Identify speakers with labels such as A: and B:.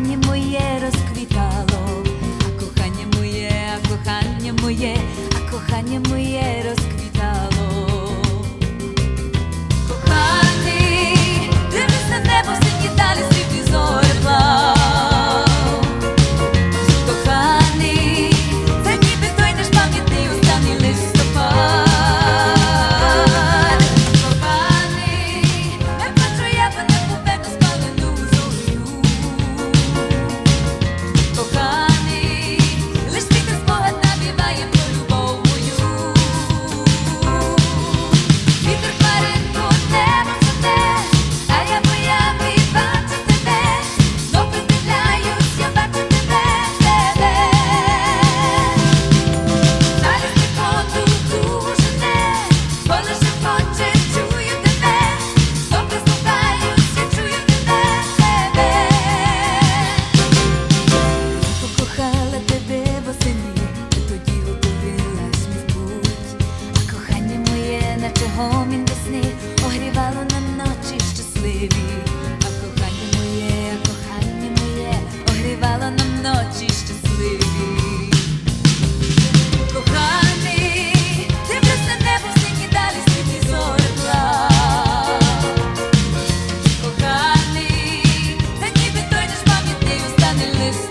A: кохання моє розквітало, а кохання моє, а кохання моє, а кохання моє гомін весни огрівало нам ночі щасливі, а кохання моє, кохання моє, огрівало нам ночі щасливі. Коханий, ти просто небо був сині далі світі зорла. Коханий, та ніби той наш пам'ятний останній лист.